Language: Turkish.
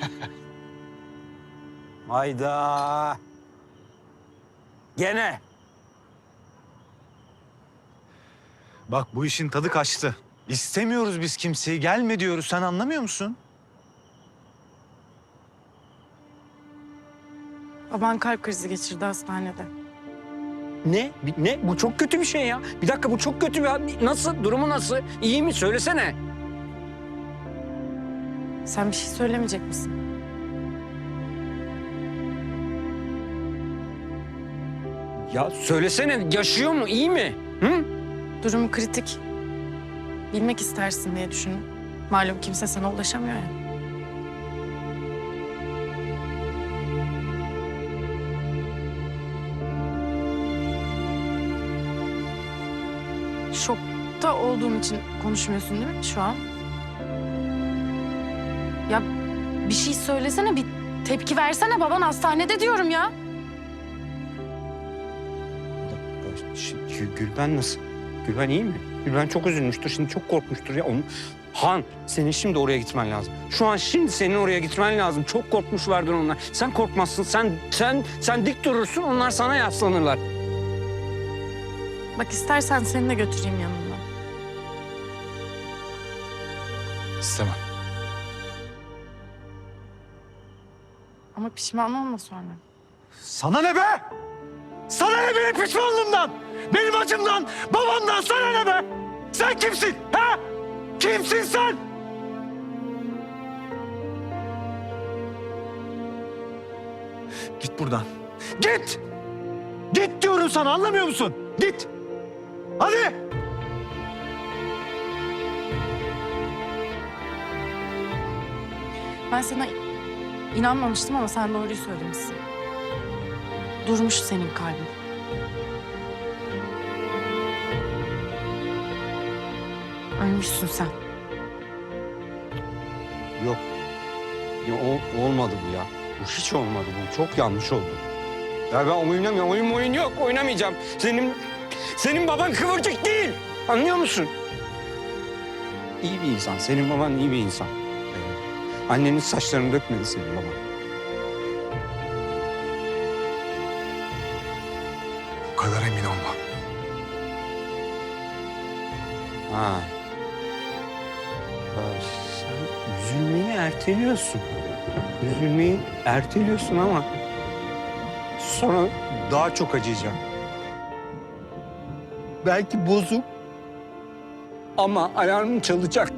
Hayda. Gene. Bak bu işin tadı kaçtı. İstemiyoruz biz kimseyi. Gelme diyoruz. Sen anlamıyor musun? Baban kalp krizi geçirdi hastanede. Ne? Ne? Bu çok kötü bir şey ya. Bir dakika bu çok kötü ya. Nasıl? Durumu nasıl? İyi mi? Söylesene. Sen bir şey söylemeyecek misin? Ya söylesene. Yaşıyor mu? İyi mi? Hı? Durumu kritik. Bilmek istersin diye düşündüm. Malum kimse sana ulaşamıyor ya. Şokta olduğum için konuşmuyorsun değil mi şu an? Ya bir şey söylesene, bir tepki versene. Baban hastanede diyorum ya. Şimdi Gülben nasıl? Gülben iyi mi? Gülben çok üzülmüştür. Şimdi çok korkmuştur ya. Onun... Han, senin şimdi oraya gitmen lazım. Şu an şimdi senin oraya gitmen lazım. Çok korkmuşlardır onlar. Sen korkmazsın. Sen sen sen dik durursun. Onlar sana yaslanırlar. Bak istersen seni de götüreyim yanımda. İstemem. Ama pişman olma sonra. Sana ne be? Sana ne benim pişmanlığımdan? Benim acımdan, babamdan sana ne be? Sen kimsin? Ha? Kimsin sen? Git buradan. Git! Git diyorum sana anlamıyor musun? Git! Hadi! Ben sana inanmamıştım ama sen doğruyu söylemişsin. Durmuş senin kalbin. Ölmüşsün sen. Yok. Ya, ol- olmadı bu ya. Bu hiç olmadı bu. Çok yanlış oldu. Ya ben oynamıyorum. Oyun oyun yok. Oynamayacağım. Senin senin baban kıvırcık değil. Anlıyor musun? İyi bir insan. Senin baban iyi bir insan. Annenin saçlarını dökmedi senin baban. Bu kadar emin olma. Ha. Ya sen üzülmeyi erteliyorsun. Üzülmeyi erteliyorsun ama sonra daha çok acıyacak. Belki bozuk ama alarmın çalacak.